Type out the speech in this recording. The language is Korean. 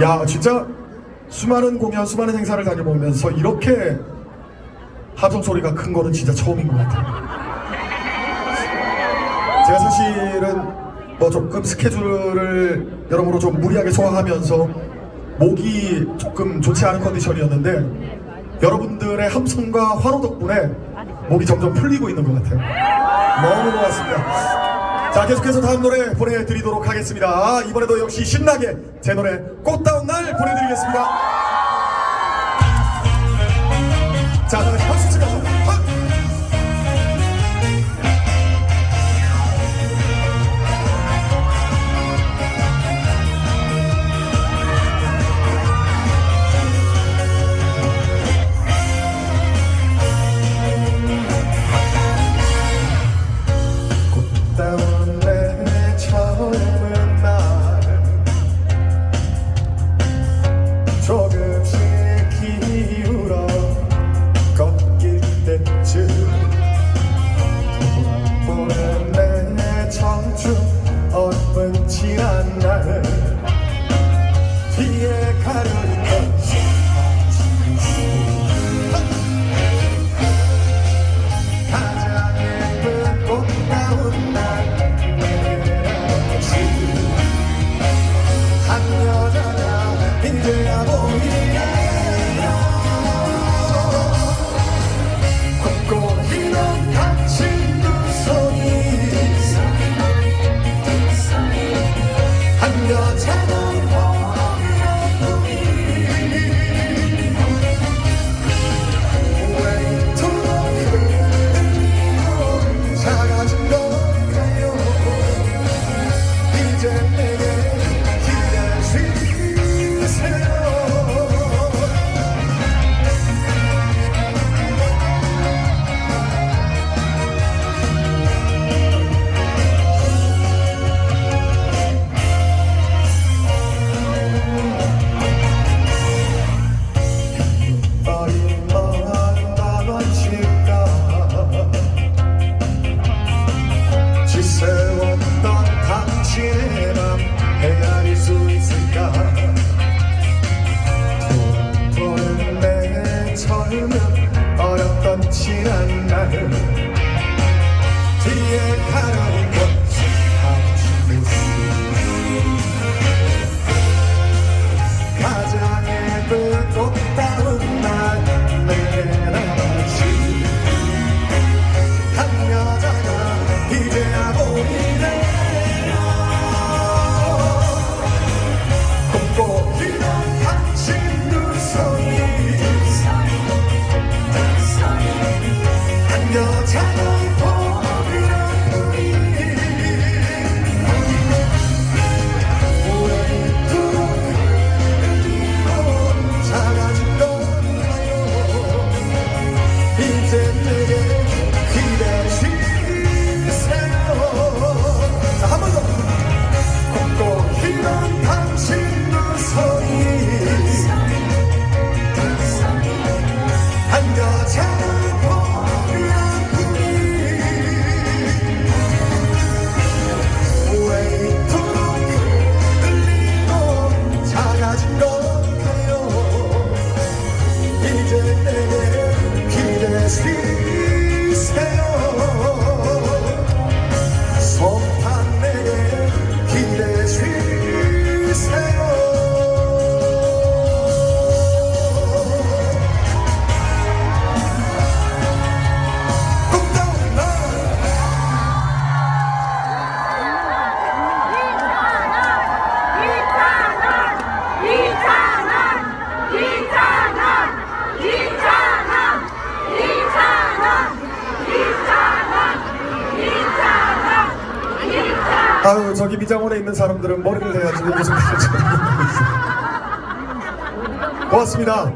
야 진짜 수많은 공연 수많은 행사를 다녀보면서 이렇게 함성 소리가 큰 거는 진짜 처음인 것 같아요. 제가 사실은 뭐 조금 스케줄을 여러모로 좀 무리하게 소화하면서 목이 조금 좋지 않은 컨디션이었는데 여러분들의 함성과 환호 덕분에 목이 점점 풀리고 있는 것 같아요. 너무 고맙습니다 자 계속해서 다음 노래 보내드리도록 하겠습니다. 아, 이번에도 역시 신나게 제 노래 꽃다운 날 보내드리겠습니다 한 여자가 이제야 보이네 아유 저기 미장원에 있는 사람들은 머리를 대야지 무슨. 고맙습니다.